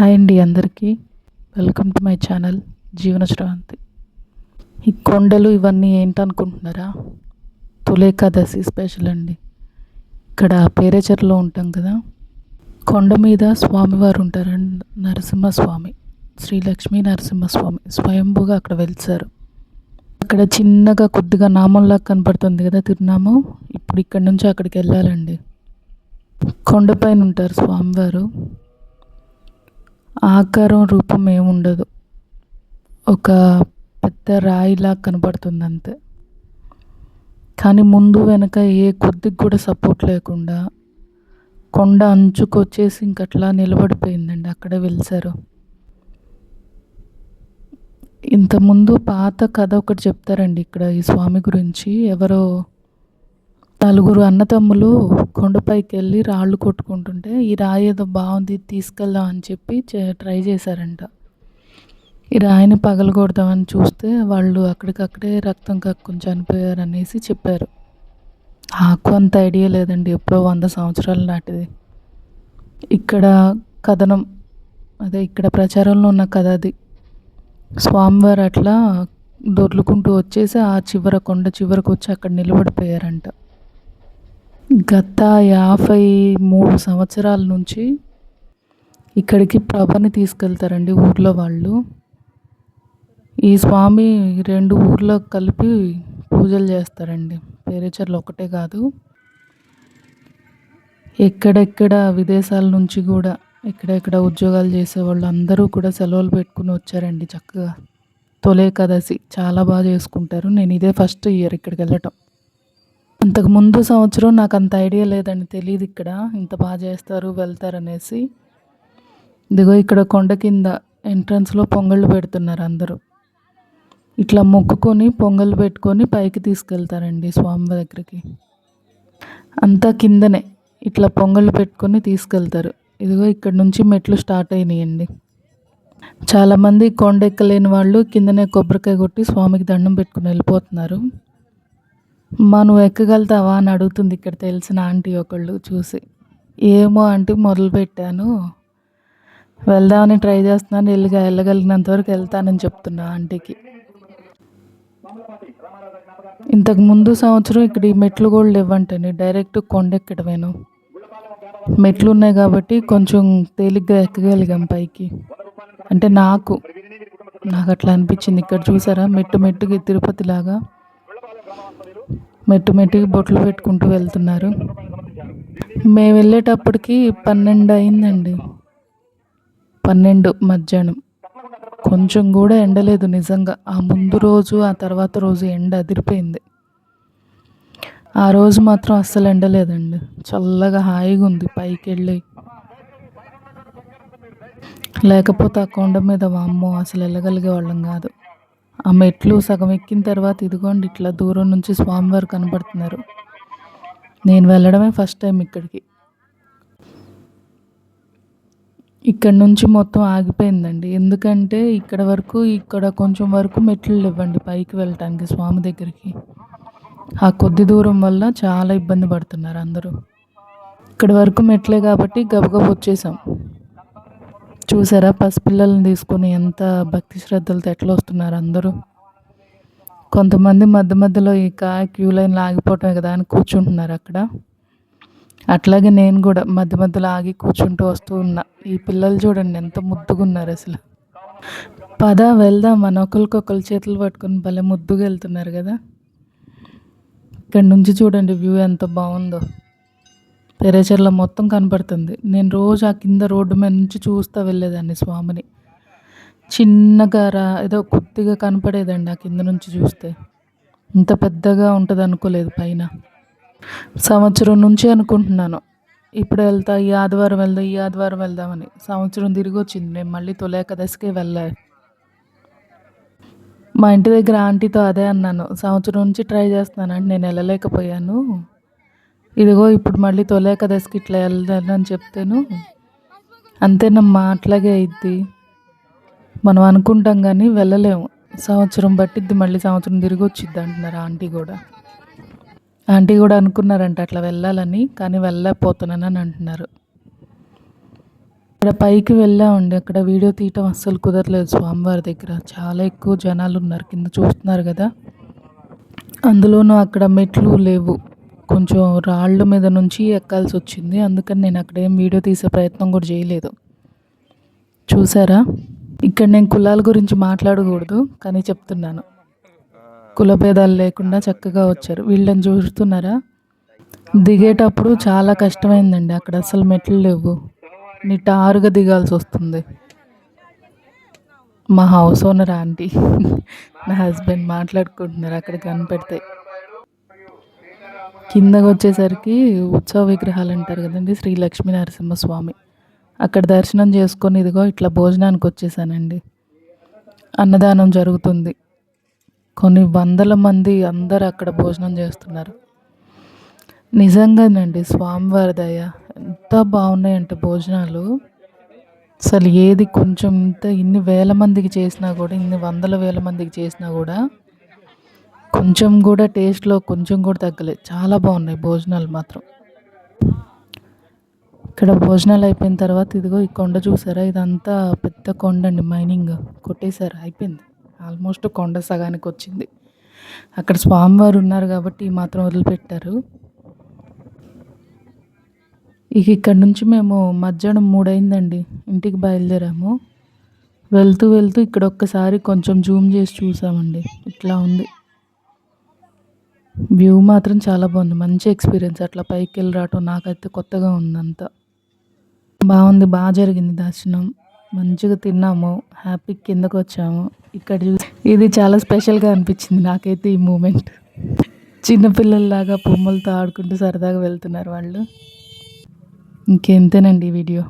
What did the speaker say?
Hi అండి అందరికీ. Welcome to my channel జీవన శ్రవంతి. ఈ కొండలు ఇవన్నీ ఏంటనుకుంటున్నారా? తులేకాదశి స్పెషల్ అండి. ఇక్కడ పేరేచర్లో ఉంటాం కదా. కొండ మీద స్వామివారు ఉంటారండి నరసింహస్వామి. శ్రీ లక్ష్మీ నరసింహస్వామి స్వయంభూగా అక్కడ వెలిసారు. అక్కడ చిన్నగా కొద్దిగా నామంలా కనపడుతుంది కదా తిరునామం. ఇప్పుడు ఇక్కడ నుంచి అక్కడికి వెళ్ళాలండి. కొండపైన ఉంటారు స్వామివారు. ఆకారం రూపం ఏముండదు. ఒక పెద్ద రాయిలా కనబడుతుంది అంతే కానీ ముందు వెనక ఏ కొద్దికి కూడా సపోర్ట్ లేకుండా కొండ అంచుకొచ్చేసి ఇంకట్లా నిలబడిపోయిందండి. అక్కడే వెలిసారు ఇంతకుముందు పాత కథ ఒకటి చెప్తారండి ఇక్కడ ఈ స్వామి గురించి. ఎవరో నలుగురు అన్నతమ్ములు కొండపైకి వెళ్ళి రాళ్ళు కొట్టుకుంటుంటే ఈ రాయి ఏదో బాగుంది తీసుకెళ్దాం అని చెప్పి ట్రై చేశారంట. ఈ రాయిని పగలగొడదామని చూస్తే వాళ్ళు అక్కడికక్కడే రక్తం కక్కుని చనిపోయారు అనేసి చెప్పారు. నాకు అంత ఐడియా లేదండి ఎప్పుడో వంద సంవత్సరాల నాటిది. ఇక్కడ కథనం అదే ఇక్కడ ప్రచారంలో ఉన్న కథ అది. స్వామివారు అట్లా దొర్లుకుంటూ వచ్చేసి ఆ చివర కొండ చివరకు వచ్చి అక్కడ నిలబడిపోయారంట. గత యాభై మూడు సంవత్సరాల నుంచి ఇక్కడికి ప్రభని తీసుకెళ్తారండి ఊర్లో వాళ్ళు. ఈ స్వామి రెండు ఊర్లో కలిపి పూజలు చేస్తారండి. పేరేచర్లు ఒకటే కాదు. ఎక్కడెక్కడ విదేశాల నుంచి కూడా ఎక్కడెక్కడ ఉద్యోగాలు చేసేవాళ్ళు అందరూ కూడా సెలవులు పెట్టుకుని వచ్చారండి చక్కగా. తొలే కదసి చాలా బాగా చేసుకుంటారు. నేను ఇదే ఫస్ట్ ఇయర్ ఇక్కడికి వెళ్ళటం. అంతకు ముందు సంవత్సరం నాకు అంత ఐడియా లేదండి. తెలియదు ఇక్కడ. ఇంత బాగా చేస్తారు వెళ్తారనేసి ఇదిగో ఇక్కడ కొండ కింద ఎంట్రన్స్లో పొంగళ్ళు పెడుతున్నారు అందరూ. ఇట్లా మొక్కుకొని పొంగల్ పెట్టుకొని పైకి తీసుకెళ్తారండి స్వామి దగ్గరికి. అంతా కిందనే ఇట్లా పొంగళ్ళు పెట్టుకొని తీసుకెళ్తారు. ఇదిగో ఇక్కడ నుంచి మెట్లు స్టార్ట్ అయినాయండి. చాలామంది కొండ ఎక్కలేని వాళ్ళు కిందనే కొబ్బరికాయ కొట్టి స్వామికి దండం పెట్టుకుని వెళ్ళిపోతున్నారు. మా నువ్వు ఎక్కగలుగుతావా అని అడుగుతుంది ఇక్కడ తెలిసిన ఆంటీ ఒకళ్ళు చూసి. ఏమో ఆంటీ మొదలుపెట్టాను. వెళ్దామని ట్రై చేస్తున్నాను వెళ్ళగా వెళ్ళగలిగినంత వరకు వెళ్తానని చెప్తున్నా ఆంటీకి. ఇంతకు ముందు సంవత్సరం ఇక్కడ ఈ మెట్లు కూడా లేవంటండి డైరెక్ట్ కొండెక్కడమేను మెట్లు ఉన్నాయి కాబట్టి కొంచెం తేలిగ్గా ఎక్కగలిగాం పైకి. అంటే నాకు నాకు అట్లా అనిపించింది. ఇక్కడ చూసారా? మెట్టు మెట్టుకి తిరుపతిలాగా. మెట్టు మెట్టుకి బొట్లు పెట్టుకుంటూ వెళ్తున్నారు. మేము వెళ్ళేటప్పటికి పన్నెండు అయిందండి. పన్నెండు మధ్యాహ్నం. కొంచెం కూడా ఎండలేదు నిజంగా. ఆ ముందు రోజు ఆ తర్వాత రోజు ఎండ అదిరిపోయింది. ఆ రోజు మాత్రం అస్సలు ఎండలేదండి. చల్లగా హాయిగా ఉంది పైకి వెళ్ళి లేకపోతే ఆ కొండ మీద వామ్మో అసలు వెళ్ళగలిగే వాళ్ళం కాదు. ఆ మెట్లు సగం ఎక్కిన తర్వాత ఇదిగోండి ఇట్లా దూరం నుంచి స్వామివారు కనబడుతున్నారు. నేను వెళ్ళడమే ఫస్ట్ టైం ఇక్కడికి. ఇక్కడ నుంచి మొత్తం ఆగిపోయిందండి. ఎందుకంటే ఇక్కడ వరకు ఇక్కడ కొంచెం వరకు మెట్లు ఇవ్వండి పైకి వెళ్ళటానికి స్వామి దగ్గరికి. ఆ కొద్ది దూరం వల్ల చాలా ఇబ్బంది పడుతున్నారు అందరూ. ఇక్కడ వరకు మెట్లే కాబట్టి గబగబ వచ్చేసాం. చూసారా? పసిపిల్లల్ని తీసుకొని ఎంత భక్తి శ్రద్ధలతో ఎట్లా వస్తున్నారు అందరూ? కొంతమంది మధ్య మధ్యలో ఇక క్యూ లైన్ ఆగిపోవటమే కదా అని కూర్చుంటున్నారు అక్కడ. అట్లాగే నేను కూడా మధ్య మధ్యలో ఆగి కూర్చుంటూ వస్తూ ఉన్నా. ఈ పిల్లలు చూడండి ఎంత ముద్దుగా ఉన్నారు అసలు. పద వెళ్దాం. మన ఒకరికొకరు చేతులు పట్టుకొని భలే ముద్దుగా వెళ్తున్నారు కదా. ఇక్కడ నుంచి చూడండి వ్యూ ఎంత బాగుందో. పెరేచర్ల మొత్తం కనపడుతుంది. నేను రోజు ఆ కింద రోడ్డు మీద నుంచి చూస్తూ వెళ్ళేదాన్ని స్వామిని. చిన్నగా రా ఏదో కొద్దిగా కనపడేదండి ఆ కింద నుంచి చూస్తే. ఇంత పెద్దగా ఉంటుంది అనుకోలేదు పైన. సంవత్సరం నుంచి అనుకుంటున్నాను. ఇప్పుడు వెళ్తా ఈ ఆదివారం వెళ్దాం ఈ ఆదివారం వెళ్దామని. సంవత్సరం తిరిగి వచ్చింది. నేను మళ్ళీ తొలేకదశకే వెళ్ళాలి మా ఇంటి దగ్గర ఆంటీతో అదే అన్నాను. సంవత్సరం నుంచి ట్రై చేస్తున్నాను అంటే నేను వెళ్ళలేకపోయాను. ఇదిగో ఇప్పుడు మళ్ళీ తొలే కదస్కి ఇట్లా వెళ్దానని చెప్తేను అంతేనమ్మా అట్లాగే అయిద్ది. మనం అనుకుంటాం కానీ వెళ్ళలేము. సంవత్సరం పట్టిద్ది మళ్ళీ సంవత్సరం తిరిగి వచ్చిద్ది అంటున్నారు ఆంటీ కూడా. ఆంటీ కూడా అనుకున్నారంట అట్లా వెళ్ళాలని కానీ వెళ్ళలేకపోతున్నానని అంటున్నారు. ఇక్కడ పైకి వెళ్ళామండి అక్కడ వీడియో తీయటం అస్సలు కుదరలేదు స్వామివారి దగ్గర. చాలా ఎక్కువ జనాలు ఉన్నారు కింద చూస్తున్నారు కదా. అందులోనూ అక్కడ మెట్లు లేవు. కొంచెం రాళ్ళ మీద నుంచి ఎక్కాల్సి వచ్చింది. అందుకని నేను అక్కడ ఏం వీడియో తీసే ప్రయత్నం కూడా చేయలేదు. చూసారా? ఇక్కడ నేను కులాల గురించి మాట్లాడకూడదు కానీ చెప్తున్నాను. కుల భేదాలు లేకుండా చక్కగా వచ్చారు. వీళ్ళని చూస్తున్నారా? దిగేటప్పుడు చాలా కష్టమైందండి. అక్కడ అసలు మెట్లు లేవు. నిటారుగా దిగాల్సి వస్తుంది. మా హౌస్ ఓనర్ ఆంటీ నా హస్బెండ్ మాట్లాడుకుంటున్నారు అక్కడ కనిపెడితే. కిందకు వచ్చేసరికి ఉత్సవ విగ్రహాలు అంటారు కదండి శ్రీ లక్ష్మీ నరసింహస్వామి అక్కడ దర్శనం చేసుకొని ఇదిగో ఇట్లా భోజనానికి వచ్చేసానండి. అన్నదానం జరుగుతుంది. కొన్ని వందల మంది అందరు అక్కడ భోజనం చేస్తున్నారు. నిజంగానండి స్వామివారి దయ ఎంత బాగున్నాయంటే భోజనాలు. అసలు ఏది కొంచెం ఇంత ఇన్ని వేల మందికి చేసినా కూడా ఇన్ని వందల వేల మందికి చేసినా కూడా కొంచెం కూడా టేస్ట్లో కొంచెం కూడా తగ్గలేదు. చాలా బాగున్నాయి భోజనాలు మాత్రం. ఇక్కడ భోజనాలు అయిపోయిన తర్వాత ఇదిగో ఈ కొండ చూసారా? ఇదంతా పెద్ద కొండ అండి మైనింగ్ కొట్టేశారు. అయిపోయింది. ఆల్మోస్ట్ కొండ సగానికి వచ్చింది. అక్కడ స్వామివారు ఉన్నారు కాబట్టి ఈ మాత్రం వదిలిపెట్టారు. ఇక ఇక్కడ నుంచి మేము మధ్యాహ్నం మూడైందండి. ఇంటికి బయలుదేరాము. వెళ్తూ వెళ్తూ ఇక్కడ ఒక్కసారి కొంచెం జూమ్ చేసి చూసామండి. ఇట్లా ఉంది. వ్యూ మాత్రం చాలా బాగుంది. మంచి ఎక్స్పీరియన్స్ అట్లా పైకి వెళ్ళి రావటం నాకైతే కొత్తగా ఉందంతా. బాగుంది. బాగా జరిగింది దర్శనం. మంచిగా తిన్నాము. హ్యాపీ కిందకు వచ్చాము. ఇక్కడ చూసి ఇది చాలా స్పెషల్గా అనిపించింది నాకైతే ఈ మూమెంట్ చిన్నపిల్లల్లాగా బొమ్మలతో ఆడుకుంటూ సరదాగా వెళ్తున్నారు వాళ్ళు. ఇంకెంతేనండి ఈ వీడియో